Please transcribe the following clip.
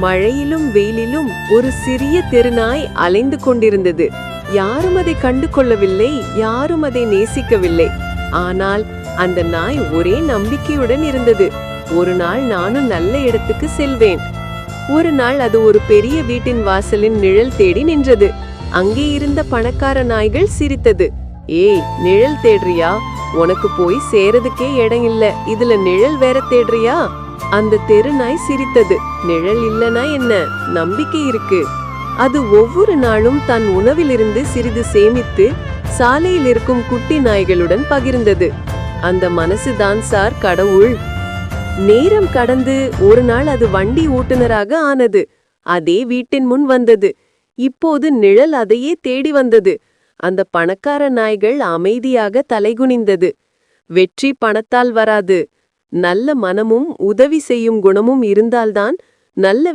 மழையிலும் வெயிலிலும் ஒரு சிறிய தெருநாய் அலைந்து கொண்டிருந்தது. யாரும் அதை கண்டு கொள்ளவில்லை யாரும் அதை நேசிக்கவில்லை. ஆனால் அந்த நாய் ஒரே நம்பிக்கையுடன் இருந்தது. ஒரு நாள் நானும் நல்ல இடத்துக்கு செல்வேன். ஒரு நாள் அது ஒரு பெரிய வீட்டின் வாசலின் நிழல் தேடி நின்றது. அங்கே இருந்த பணக்கார நாய்கள் சிரித்தது. ஏய் நிழல் தேடுறியா? உனக்கு போய் சேரதுக்கே இடம் இல்ல. இதுல நிழல் வேற தேடுறியா? அந்த தெரு நாய் சிரித்தது. நிழல் இல்லனா என்ன? நம்பிக்கை இருக்கு. அது ஒவ்வொரு நாளும் தன் உணவிலிருந்து சிறிது சேமித்து சாலையில் இருக்கும் குட்டி நாய்களுடன் பகிர்ந்தது. அந்த மனசுதான் சார் கடவுள். நேரம் கடந்து ஒரு நாள் அது வண்டி ஓட்டுநராக ஆனது. அதே வீட்டின் முன் வந்தது. இப்போது நிழல் அதையே தேடி வந்தது. அந்த பணக்கார நாய்கள் அமைதியாக தலைகுனிந்தது. வெற்றி பணத்தால் வராது. நல்ல மனமும் உதவி செய்யும் குணமும் இருந்தால்தான் நல்ல